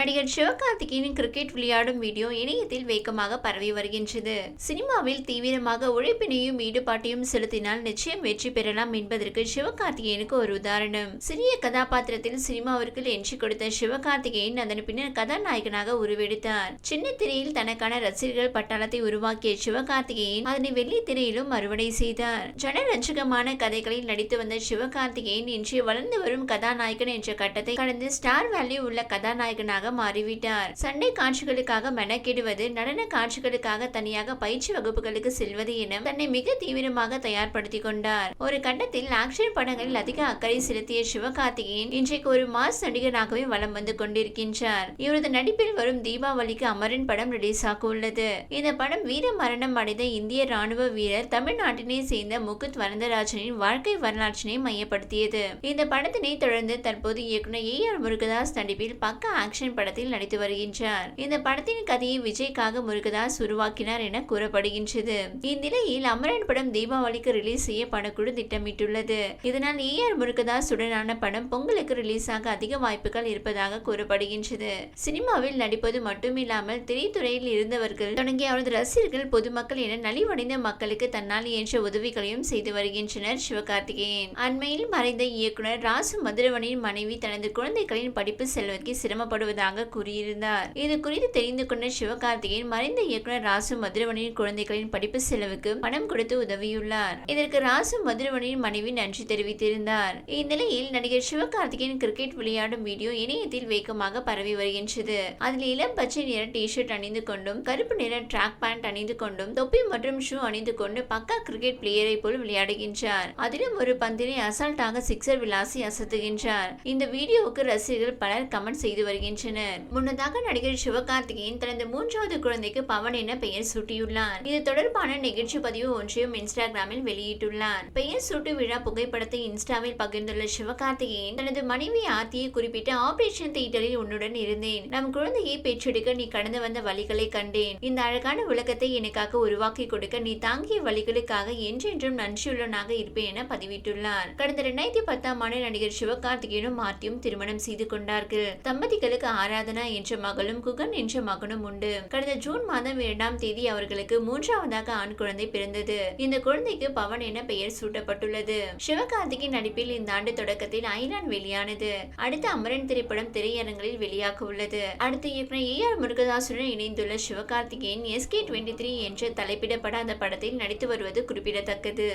நடிகர் சிவகார்த்திகேயனின் கிரிக்கெட் விளையாடும் வீடியோ இணையத்தில் வேகமாக பரவி வருகின்றது. சினிமாவில் தீவிரமாக உழைப்பினையும் ஈடுபாட்டையும் செலுத்தினால் நிச்சயம் வெற்றி பெறலாம் என்பதற்கு சிவகார்த்திகேயனுக்கு ஒரு உதாரணம். சிறிய கதாபாத்திரத்தில் சினிமாவிற்கு என்று கொடுத்த சிவகார்த்திகேயன் அதன் பின்னர் கதாநாயகனாக உருவெடுத்தார். சின்ன திரையில் தனக்கான ரசிகர்கள் பட்டாளத்தை உருவாக்கிய சிவகார்த்திகேயன் அதனை வெள்ளி திரையிலும் அறுவடை செய்தார். ஜனரஞ்சகமான கதைகளில் நடித்து வந்த சிவகார்த்திகேயன் இன்று வளர்ந்து வரும் கதாநாயகன் என்ற கட்டத்தை கடந்து ஸ்டார் வேல்யூ உள்ள கதாநாயகனாக மாறிவிட்டார். சண்டை காட்சிகளுக்காக மெனக்கிடுவது நடன காட்சிகளுக்காக தனியாக பயிற்சி வகுப்புகளுக்கு செல்வது என தன்னை மிக தீவிரமாக தயார்படுத்திக் கொண்டார். ஒரு கட்டத்தில் ஆக்ஷன் படங்களில் அதிக அக்கறை செலுத்திய சிவகார்த்திகேயன் இன்றைக்கு ஒரு மாஸ் நடிகராகவே வலம் வந்து கொண்டிருக்கின்றார். இவரது நடிப்பில் வரும் தீபாவளிக்கு அமரன் படம் ரிலீஸ் ஆக உள்ளது இந்த படம் வீர மரணம் அடைந்த இந்திய ராணுவ வீரர் தமிழ்நாட்டினை சேர்ந்த முகுத் வரந்தராஜனின் வாழ்க்கை வரலாற்றினை மையப்படுத்தியது. இந்த படத்தினை தொடர்ந்து தற்போது இயக்குனர் ஏ ஆர் முருகதாஸ் நடிப்பில் பக்க ஆக்ஷன் படத்தில் நடித்து வருகின்றார். இந்த படத்தின் கதையை விஜய்க்காக முருகதாஸ் உருவாக்கினார் என கூறப்படுகின்றது. இந்நிலையில் அமரன் படம் தீபாவளிக்கு ரிலீஸ் செய்ய படக்குழு திட்டமிட்டுள்ளது. இதனால் ஏ ஆர் முருகதாஸ் உடனான படம் பொங்கலுக்கு ரிலீஸ் ஆக அதிக வாய்ப்புகள் இருப்பதாக கூறப்படுகின்றது. சினிமாவில் நடிப்பது மட்டுமில்லாமல் திரைத்துறையில் இருந்தவர்கள் தொடங்கிய அவரது ரசிகர்கள் பொதுமக்கள் என நலிவடைந்த மக்களுக்கு தன்னால் இயன்ற உதவிகளையும் செய்து வருகின்றனர் சிவகார்த்திகேயன். அண்மையில் மறைந்த இயக்குனர் ராசு மதுரவனின் மனைவி தனது குழந்தைகளின் படிப்பு செல்வதற்கு சிரமப்படுவதாக கூறியிருந்தார். இது குறித்து தெரிந்து கொண்ட சிவகார்த்திகேயன் மறைந்த இயக்குனர் ராசு மதுரவனின் குழந்தைகளின் படிப்பு செலவுக்கு பணம் கொடுத்து உதவியுள்ளார். இதற்கு ராசு மதுரவனின் மனைவி நன்றி தெரிவித்திருந்தார். இந்நிலையில் நடிகர் சிவகார்த்திகேயன் கிரிக்கெட் விளையாடும் வீடியோ இணையத்தில் வேகமாக பரவி வருகின்றது. அதில் இளம் பச்சை நிற டி ஷர்ட் அணிந்து கொண்டும் கருப்பு நிற ட்ராக் பேண்ட் அணிந்து கொண்டும் தொப்பி மற்றும் ஷூ அணிந்து கொண்டு பக்கா கிரிக்கெட் பிளேயரை போல் விளையாடுகின்றார். அதிலும் ஒரு பந்தினை அசால்ட்டாக சிக்ஸர் விளாசி அசத்துகின்றார். இந்த வீடியோவுக்கு ரசிகர்கள் பலர் கமெண்ட் செய்து வருகின்றனர். முன்னதாக நடிகர் சிவகார்த்திகேயன் தனது மூன்றாவது குழந்தைக்கு பவன் என பெயர் சூட்டியுள்ளார். இது தொடர்பான நிகழ்ச்சி பதிவு ஒன்றையும் இன்ஸ்டாகிராமில் வெளியிட்டுள்ளார். பெயர் சூட்டு விழா புகைப்படத்தை இன்ஸ்டாவில் பகிர்ந்துள்ள சிவகார்த்திகேயன் தனது மனைவி ஆர்த்தியை குறிப்பிட்டு ஆபரேஷன் தியேட்டரில் உன்னுடன் இருந்தேன். நம் குழந்தையை பெற்றெடுக்க நீ கடந்து வந்த வழிகளை கண்டேன். இந்த அழகான உலகத்தை எனக்காக உருவாக்கி கொடுக்க நீ தாங்கிய வழிகளுக்காக என்றென்றும் நன்றியுள்ளனாக இருப்பேன் என பதிவிட்டுள்ளார். கடந்த இரண்டாயிரத்தி பத்தாம் ஆண்டு நடிகர் சிவகார்த்திகேயனும் ஆர்த்தியும் திருமணம் செய்து கொண்டார்கள். தம்பதிகளுக்கு ஆராதனா என்ற மகளும் குகன் என்ற மகனும் உண்டு. கடந்த ஜூன் மாதம் இரண்டாம் தேதி அவர்களுக்கு மூன்றாவதாக ஆண் குழந்தை பிறந்தது. இந்த குழந்தைக்கு பவன் என பெயர் சூட்டப்பட்டுள்ளது. சிவகார்த்திகேயன் நடிப்பில் இந்த ஆண்டு தொடக்கத்தில் ஐரான் வெளியானது. அடுத்த அமரன் திரைப்படம் திரையரங்களில் வெளியாக உள்ளது. அடுத்த இயக்குனர் ஏ ஆர் முருகதாசுடன் இணைந்துள்ள சிவகார்த்திகேயன் எஸ்கே டுவெண்ட்டி த்ரீ என்ற தலைப்பிடப்படாத படத்தில் நடித்து வருவது குறிப்பிடத்தக்கது.